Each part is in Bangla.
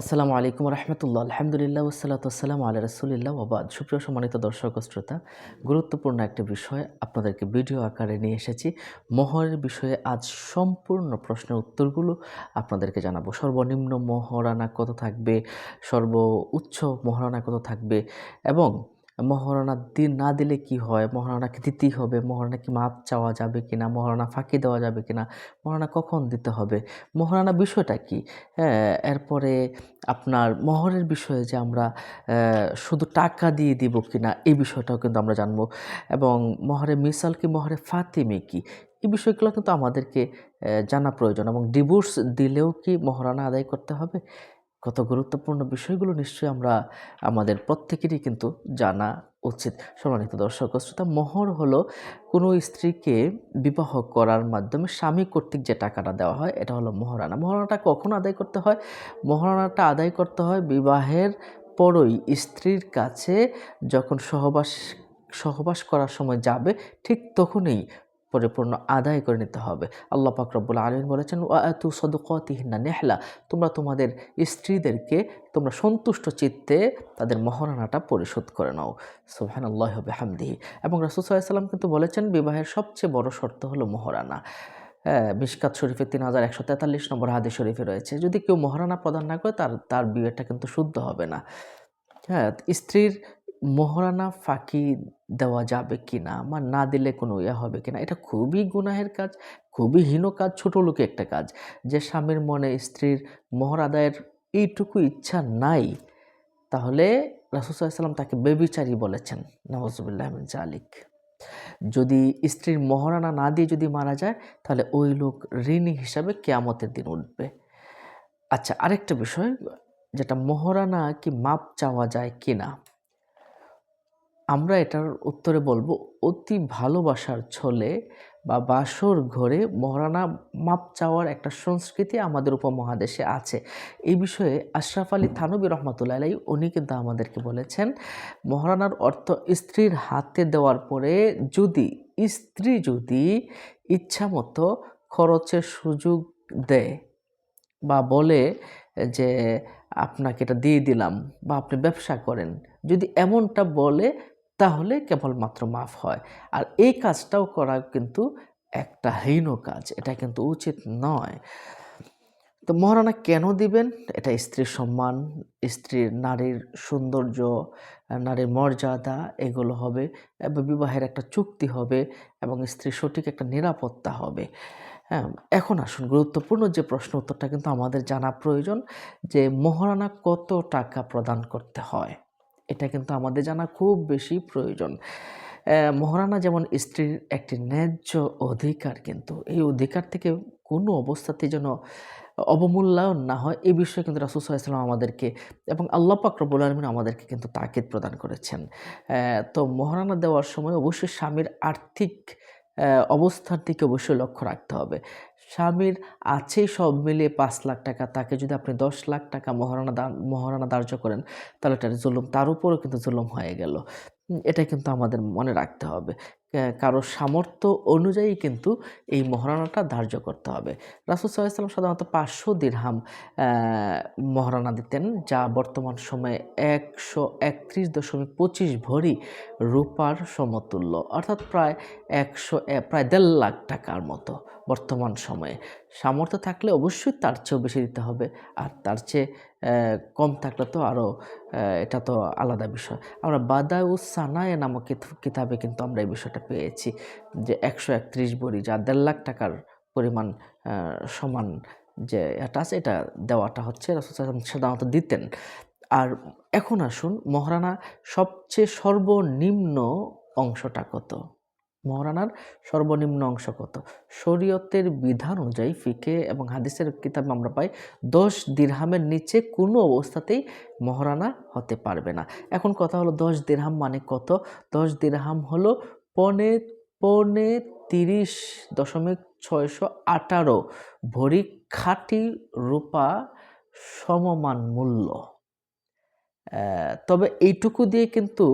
আসসালামু আলাইকুম রহমতুল্লাহ। আলহামদুলিল্লাহ ওসালাতাম আল রসুলিল্লাহ ওবাদ সুপ্রিয় সম্মানিত দর্শক শ্রোতা, গুরুত্বপূর্ণ একটি বিষয় আপনাদেরকে ভিডিও আকারে নিয়ে এসেছি। মহরের বিষয়ে আজ সম্পূর্ণ প্রশ্নের উত্তরগুলো আপনাদেরকে জানাব। সর্বনিম্ন মহারানা কত থাকবে? সর্ব উচ্চ মহারানা কত থাকবে? এবং মহারণা দিন না দিলে কি হয়? মহারণা কি দিতেই হবে? মহারণা কি মাপ চাওয়া যাবে কি না? মহারণা ফাঁকি দেওয়া যাবে কি না? মহারণা কখন দিতে হবে? মহারণা বিষয়টা কি? হ্যাঁ এরপরে আপনার মহরের বিষয়ে যে আমরা শুধু টাকা দিয়ে দিব কিনা এই বিষয়টাও কিন্তু আমরা জানব। এবং মহরে মিসাল কি, মহরে ফাতিমি কি? এই বিষয়গুলো কিন্তু আমাদেরকে জানা প্রয়োজন। এবং ডিভোর্স দিলেও কি মহারণা আদায় করতে হবে? কত গুরুত্বপূর্ণ বিষয়গুলো নিশ্চয়ই আমরা আমাদের প্রত্যেকেরই কিন্তু জানা উচিত। সম্মানিত দর্শক শ্রোতা, মোহর হলো কোনো স্ত্রীকে বিবাহ করার মাধ্যমে স্বামী কর্তৃক যে টাকাটা দেওয়া হয়, এটা হলো মহারানা। মহারানাটা কখন আদায় করতে হয়? মহারানাটা আদায় করতে হয় বিবাহের পরই স্ত্রীর কাছে, যখন সহবাস সহবাস করার সময় যাবে, ঠিক তখনই পরিপূর্ণ আদায় করে নিতে হবে। আল্লাহ পাক রব্বুল আলমিন বলেছেন ওয়াতু সদকতিহিনা নেহলা। তোমরা তোমাদের স্ত্রীদেরকে, তোমরা সন্তুষ্ট চিত্তে তাদের মহারানাটা পরিশোধ করে নাও। সুহান আল্লাহ হামদিহি এবং রাসুসাল্লাম কিন্তু বলেছেন, বিবাহের সবচেয়ে বড় শর্ত হলো মহারানা। হ্যাঁ মিসকাত শরীফের তিন হাজার একশো তেতাল্লিশ নম্বর হাদি শরীফে রয়েছে, যদি কেউ মহারানা প্রদান না করে, তার তার বিয়েটা কিন্তু শুদ্ধ হবে না। হ্যাঁ স্ত্রীর মহারানা ফাঁকি দেওয়া যাবে কি না বা না দিলে কোনো ইয়ে হবে কি না এটা খুবই গুনাহের কাজ, খুবই হীন কাজ, ছোটো লোকে একটা কাজ। যে স্বামীর মনে স্ত্রীর মোহর আদায়ের এইটুকু ইচ্ছা নাই, তাহলে রাসুসাল্লাম তাকে বেবিচারি বলেছেন নওয়াজুবিল্লাহ জালিক যদি স্ত্রীর মহারানা না দিয়ে যদি মারা যায়, তাহলে ওই লোক ঋণী হিসাবে কেয়ামতের দিন উঠবে। আচ্ছা আরেকটা বিষয়, যেটা মহারানা কি মাপ চাওয়া যায় কি না আমরা এটার উত্তরে বলব, অতি ভালোবাসার ছলে বা বাসর ঘরে মহারানা মাপ চাওয়ার একটা সংস্কৃতি আমাদের উপমহাদেশে আছে। এই বিষয়ে আশরাফ আলী থানবী রহমতুল্লাহ আলাই উনি কিন্তু আমাদেরকে বলেছেন, মহারানার অর্থ স্ত্রীর হাতে দেওয়ার পরে যদি স্ত্রী যদি ইচ্ছামতো খরচের সুযোগ দেয় বা বলে যে, আপনাকে এটা দিয়ে দিলাম বা আপনি ব্যবসা করেন। যদি এমনটা বলে তাহলে কেবলমাত্র মাফ হয়। আর এই কাজটাও করা কিন্তু একটা হীন কাজ, এটা কিন্তু উচিত নয়। তো মহারানা কেন দিবেন? এটা স্ত্রীর সম্মান, স্ত্রীর নারীর সৌন্দর্য, নারীর মর্যাদা, এগুলো হবে এবং বিবাহের একটা চুক্তি হবে এবং স্ত্রীর সঠিক একটা নিরাপত্তা হবে। হ্যাঁ এখন আসুন, গুরুত্বপূর্ণ যে প্রশ্ন উত্তরটা কিন্তু আমাদের জানা প্রয়োজন যে মহারানা কত টাকা প্রদান করতে হয়? এটা কিন্তু আমাদের জানা খুব বেশি প্রয়োজন। মহারানা যেমন স্ত্রীর একটি ন্যায্য অধিকার কিন্তু, এই অধিকার থেকে কোনো অবস্থাতে যেন অবমূল্যায়ন না হয় এই বিষয়ে কিন্তু রাসুল সাল্লাম আমাদেরকে এবং আল্লাহ পাকরবুল আলমিন আমাদেরকে কিন্তু তাকিদ প্রদান করেছেন। তো মহারানা দেওয়ার সময় অবশ্যই স্বামীর আর্থিক অবস্থার দিকে অবশ্যই লক্ষ্য রাখতে হবে। স্বামীর আছে সব মিলিয়ে পাঁচ লাখ টাকা, তাকে যদি আপনি দশ লাখ টাকা মহারণা দান, মহারণা ধার্য করেন, তাহলে এটা জুলুম, তার উপরও কিন্তু জুলুম হয়ে গেল। এটা কিন্তু আমাদের মনে রাখতে হবে। কারও সামর্থ্য অনুযায়ী কিন্তু এই মহারণাটা ধার্য করতে হবে। রাসুল সাল্লাম সাধারণত পাঁচশো দীর্হাম মহারণা দিতেন, যা বর্তমান সময়ে একশো একত্রিশ দশমিক পঁচিশ ভরি রূপার সমতুল্য, অর্থাৎ প্রায় একশো প্রায় দেড় লাখ টাকার মতো বর্তমান সময়ে। সামর্থ্য থাকলে অবশ্যই তার চেয়েও বেশি দিতে হবে, আর তার চেয়ে কম থাকলে তো আরও এটা তো আলাদা বিষয়। আমরা বাদায় ও সানায় নামক কিতাবে কিন্তু আমরা এই বিষয়টা পেয়েছি যে একশো একত্রিশ বড়ি যা দেড় লাখ টাকার পরিমাণ সমান যে এটা আছে, এটা দেওয়াটা হচ্ছে সাধারণত দিতেন। আর এখন আসুন, মহারানা সবচেয়ে সর্বনিম্ন অংশটা কত? মহারানার সর্বনিম্ন অংশ কত? শরীয়তের বিধান অনুযায়ী ফিকে এবং হাদিসের কিতাবে আমরা পাই, দশ দিরহামের নিচে কোনো অবস্থাতেই মহারানা হতে পারবে না। এখন কথা হলো দশ দিরহাম মানে কত? দশ দিরহাম হলো পনে পনে তিরিশ দশমিক ছয়শো আঠারো ভরি খাঁটি রূপা সমমান মূল্য। তবে এইটুকু দিয়ে কিন্তু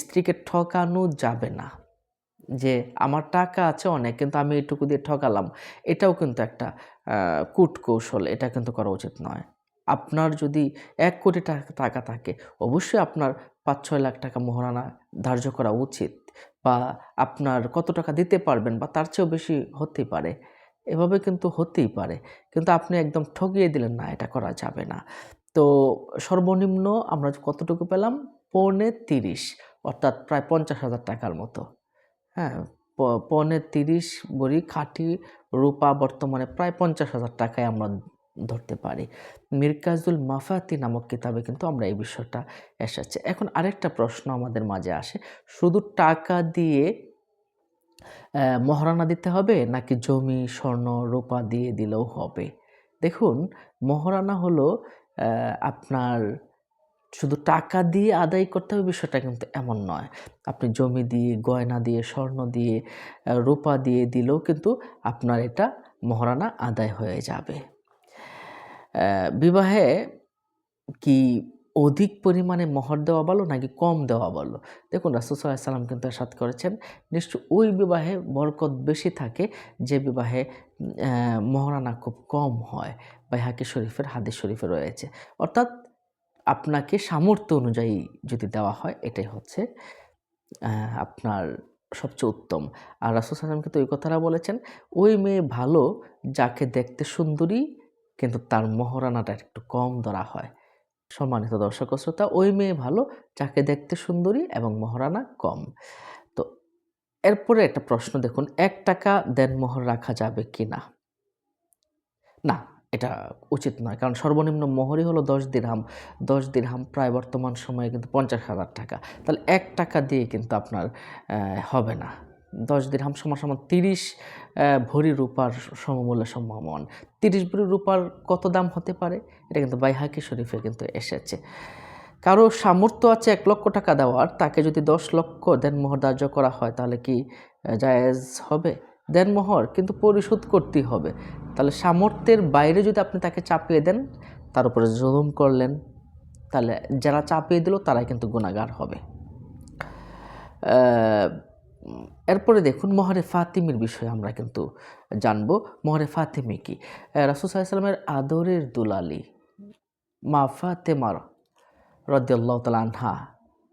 স্ত্রীকে ঠকানো যাবে না। যে আমার টাকা আছে অনেক, কিন্তু আমি এটুকু দিয়ে ঠকালাম, এটাও কিন্তু একটা কূট কৌশল এটা কিন্তু করা উচিত নয়। আপনার যদি এক কোটি টাকা টাকা থাকে, অবশ্যই আপনার পাঁচ ছয় লাখ টাকা মোহরানা ধার্য করা উচিত। বা আপনার কত টাকা দিতে পারবেন বা তার চেয়েও বেশি হতেই পারে। এভাবে কিন্তু হতেই পারে। কিন্তু আপনি একদম ঠকিয়ে দিলেন না, এটা করা যাবে না। তো সর্বনিম্ন আমরা কতটুকু পেলাম? পৌনে তিরিশ, অর্থাৎ প্রায় পঞ্চাশ হাজার টাকার মতো। হ্যাঁ পৌনে তিরিশ বড়ি খাঁটি রূপা বর্তমানে প্রায় পঞ্চাশ হাজার টাকায় আমরা ধরতে পারি। মিরকাজুল মাফাতি নামক কিতাবে কিন্তু আমরা এই বিষয়টা এসেছে। এখন আরেকটা প্রশ্ন আমাদের মাঝে আসে শুধু টাকা দিয়ে আহ, মহারণা দিতে হবে নাকি জমি স্বর্ণ রূপা দিয়ে দিলেও হবে? দেখুন মহারণা হলো আপনার শুধু টাকা দিয়ে আদায় করতে হবে বিষয়টা কিন্তু এমন নয়। আপনি জমি দিয়ে গয়না দিয়ে স্বর্ণ দিয়ে রূপা দিয়ে দিলেও কিন্তু আপনার এটা মহারণা আদায় হয়ে যাবে। বিবাহে কি অধিক পরিমাণে মহর দেওয়া ভালো নাকি কম দেওয়া ভালো? দেখুন রাসুসাল্লাহ সাল্লাম কিন্তু এরশাদ করেছেন নিশ্চয় ওই বিবাহে বরকত বেশি থাকে যে বিবাহে মহারানা খুব কম হয়। বাইহাকি শরীফের হাদিস শরীফে রয়েছে। অর্থাৎ আপনাকে সামর্থ্য অনুযায়ী যদি দেওয়া হয়, এটাই হচ্ছে আপনার সবচেয়ে উত্তম। আর রাসুল সাল্লাম কিন্তু ওই কথাটা বলেছেন, ওই মেয়ে ভালো, যাকে দেখতে সুন্দরী কিন্তু তার মহারানাটা একটু কম ধরা হয়। সম্মানিত দর্শক শ্রোতা, ওই মেয়ে ভালো, যাকে দেখতে সুন্দরী এবং মহারানা কম। তো এরপরে একটা প্রশ্ন দেখুন, এক টাকা দেন মোহর রাখা যাবে কি না না এটা উচিত নয়, কারণ সর্বনিম্ন মোহরই হলো দশ দিরহাম। দশ দিরহাম প্রায় বর্তমান সময়ে কিন্তু পঞ্চাশ হাজার টাকা। তাহলে এক টাকা দিয়ে কিন্তু আপনার হবে না। দশ দিরহাম সমান সমান তিরিশ ভরি রূপার সমমূল্য সম্ভাবন। তিরিশ ভরি রূপার কত দাম হতে পারে? এটা কিন্তু বাইহাকি শরীফে কিন্তু এসেছে। কারও সামর্থ্য আছে এক লক্ষ টাকা দেওয়ার, তাকে যদি দশ লক্ষ দেনমোহর ধার্য করা হয় তাহলে কি জায়েজ হবে? দেনমোহর, কিন্তু পরিশোধ করতেই হবে। তাহলে সামর্থ্যের বাইরে যদি আপনি তাকে চাপিয়ে দেন, তার উপরে জুলুম করলেন, তাহলে যারা চাপিয়ে দিল তারাই কিন্তু গুণাগার হবে। এরপরে দেখুন মহরে ফাতিমির বিষয়ে আমরা কিন্তু জানব। মহরে ফাতিমি কি? রাসুল সাল্লামের আদরের দুলালি মা ফাতেমার রদিয়াল্লাহ তালা আনহা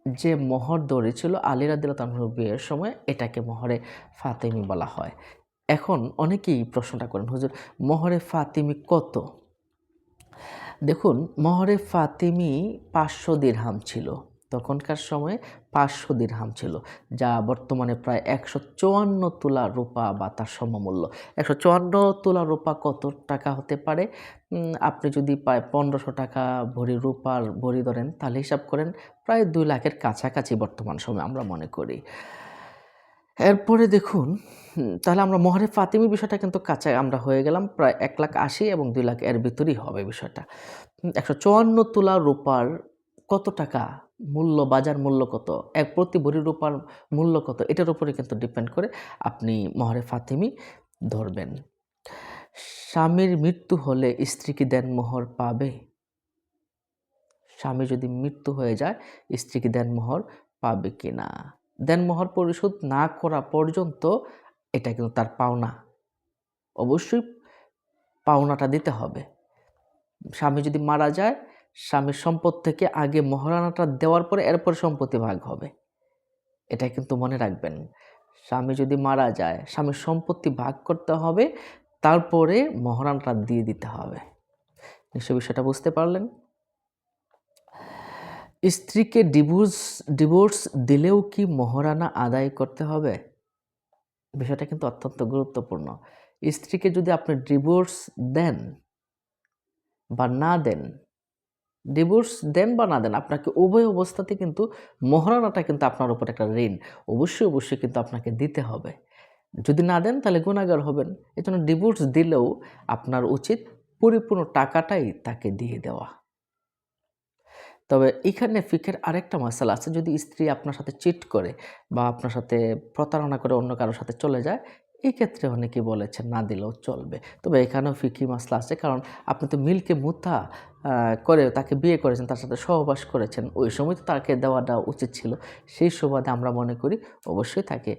যে মোহর দৌড়েছিল আলী রাদিল্লা তানহুর বিয়ের সময় এটাকে মহরে ফাতেমি বলা হয়। এখন অনেকেই প্রশ্নটা করেন, হুজুর, মোহরে ফাতিমি কত? দেখুন, মহরে ফাতিমি পাঁচশো দিরহাম ছিল। তখনকার সময়ে পাঁচশো দিরহাম ছিল, যা বর্তমানে প্রায় একশো চুয়ান্ন তোলা রূপা বা তার সমমূল্য। একশো চুয়ান্ন তোলা রূপা কত টাকা হতে পারে? আপনি যদি প্রায় পনেরোশো টাকা ভরি রূপার ভরি ধরেন, তাহলে হিসাব করেন প্রায় দুই লাখের কাছাকাছি বর্তমান সময়ে আমরা মনে করি। এরপরে দেখুন তাহলে আমরা মহরে ফাতিমি বিষয়টা কিন্তু কাছে আমরা হয়ে গেলাম, প্রায় এক লাখ আশি এবং দুই লাখ এর ভিতরেই হবে বিষয়টা। একশো চুয়ান্ন তোলা রূপার কত টাকা মূল্য, বাজার মূল্য কত? এক প্রতি ভরি রূপার মূল্য কত? এটার উপরে কিন্তু ডিপেন্ড করে আপনি মহরে ফাতিমি ধরবেন। স্বামীর মৃত্যু হলে স্ত্রী কি দেন মোহর পাবে? স্বামী যদি মৃত্যু হয়ে যায়, স্ত্রী কি দেন মোহর পাবে কি না দেন মোহর পরিশোধ না করা পর্যন্ত এটা কিন্তু তার পাওনা। অবশ্যই পাওনাটা দিতে হবে। স্বামী যদি মারা যায় স্বামীর সম্পদ থেকে আগে মহারানাটা দেওয়ার পরে এরপর সম্পত্তি ভাগ হবে। এটা কিন্তু মনে রাখবেন। স্বামী যদি মারা যায়, স্বামীর সম্পত্তি ভাগ করতে হবে, তারপরে মহারানাটা দিয়ে দিতে হবে। নিশ্চয় বিষয়টা বুঝতে পারলেন? স্ত্রীকে ডিভোর্স ডিভোর্স দিলেও কি মহারানা আদায় করতে হবে? বিষয়টা কিন্তু অত্যন্ত গুরুত্বপূর্ণ। স্ত্রীকে যদি আপনি ডিভোর্স দেন বা না দেন ডিভোর্স দেন বা না দেন, আপনাকে উভয় অবস্থাতে কিন্তু মহারানাটা কিন্তু আপনার উপর একটা ঋণ অবশ্যই অবশ্যই কিন্তু আপনাকে দিতে হবে। যদি না দেন তাহলে গুণাগার হবেন। এই জন্য ডিভোর্স দিলেও আপনার উচিত পরিপূর্ণ টাকাটাই তাকে দিয়ে দেওয়া। তবে এখানে ফিকের আরেকটা মশালা আছে, যদি স্ত্রী আপনার সাথে চিট করে বা আপনার সাথে প্রতারণা করে অন্য কারোর সাথে চলে যায় এই ক্ষেত্রে অনেকেই বলেছেন, না দিলেও চলবে। তবে এখানেও ফিকি মশলা আছে, কারণ আপনি তো মিলকে মুথা করে তাকে বিয়ে করেছেন, তার সাথে সহবাস করেছেন, ওই সময় তো তাকে দেওয়াটা উচিত ছিল। সেই সুবাদে আমরা মনে করি অবশ্যই তাকে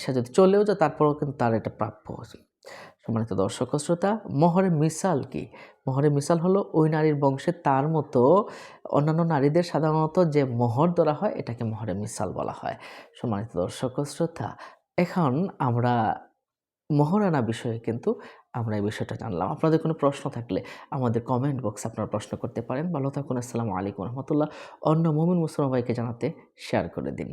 সে যদি চলেও যায়, তারপরেও কিন্তু তার এটা প্রাপ্য সম্মানিত দর্শক শ্রোতা মোহরের মিসাল কি? মোহরের মিসাল হলো ওই নারীর বংশে তার মতো অন্যান্য নারীদের সাধারণত যে মোহর ধরা হয়, এটাকে মোহরের মিসাল বলা হয়। সম্মানিত দর্শক শ্রোতা এখন আমরা মহারানা বিষয়ে কিন্তু আমরা এই বিষয়টা জানলাম। আপনাদের কোনো প্রশ্ন থাকলে আমাদের কমেন্ট বক্সে আপনারা প্রশ্ন করতে পারেন। ভালো থাকুন। আসসালামু আলাইকুম রহমতুল্লাহ। অন্য মমিন মুসলমান ভাইকে জানাতে শেয়ার করে দিন।